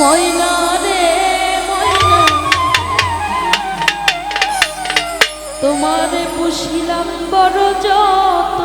ময়না রে ময়না। তোমারে পুষিলাম বড় যত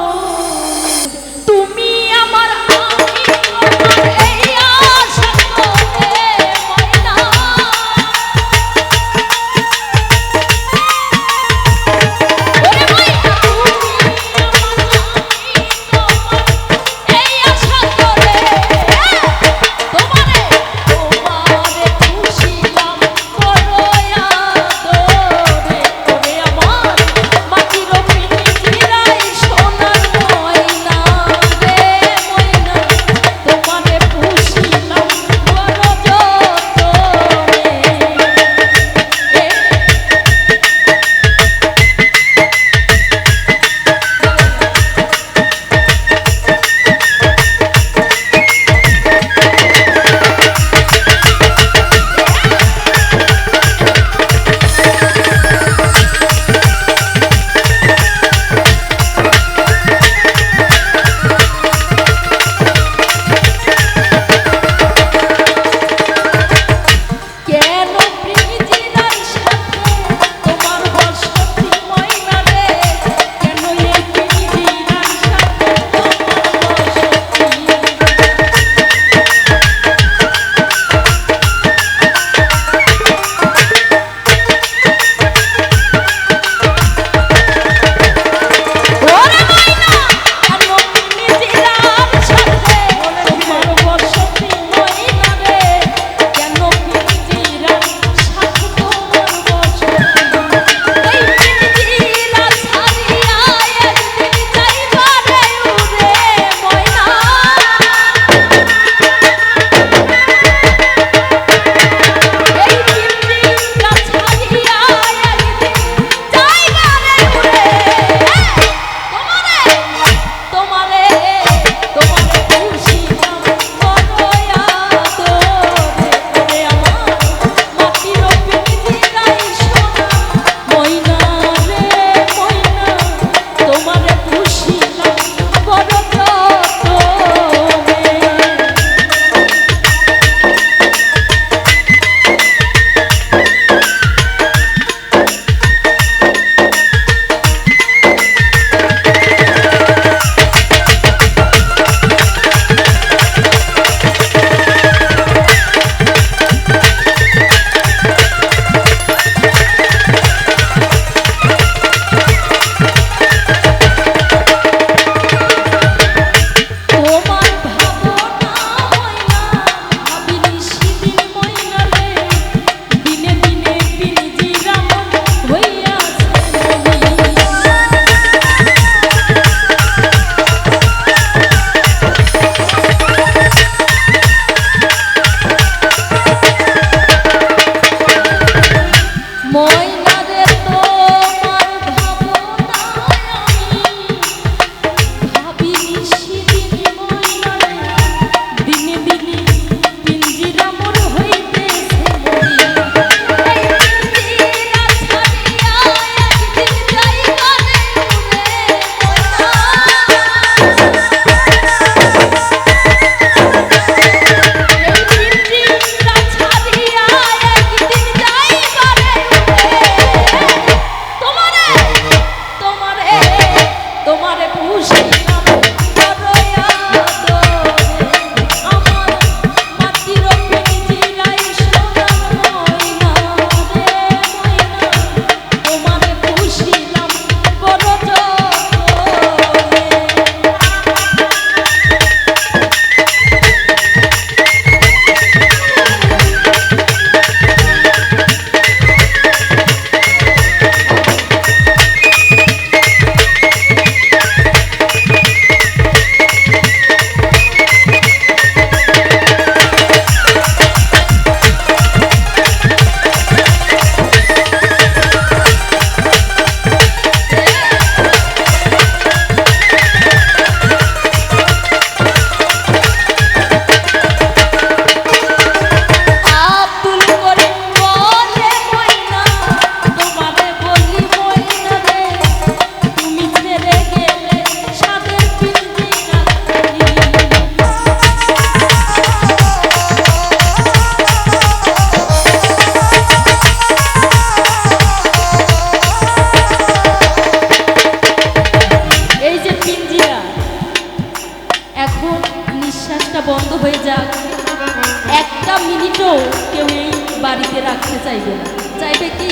বাড়িতে রাখতে চাইবে না। চাইবে কি?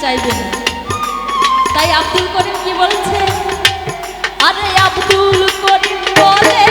চাইবে না। তাই আব্দুল করিম কি বলছে? আরে আব্দুল করিম বলে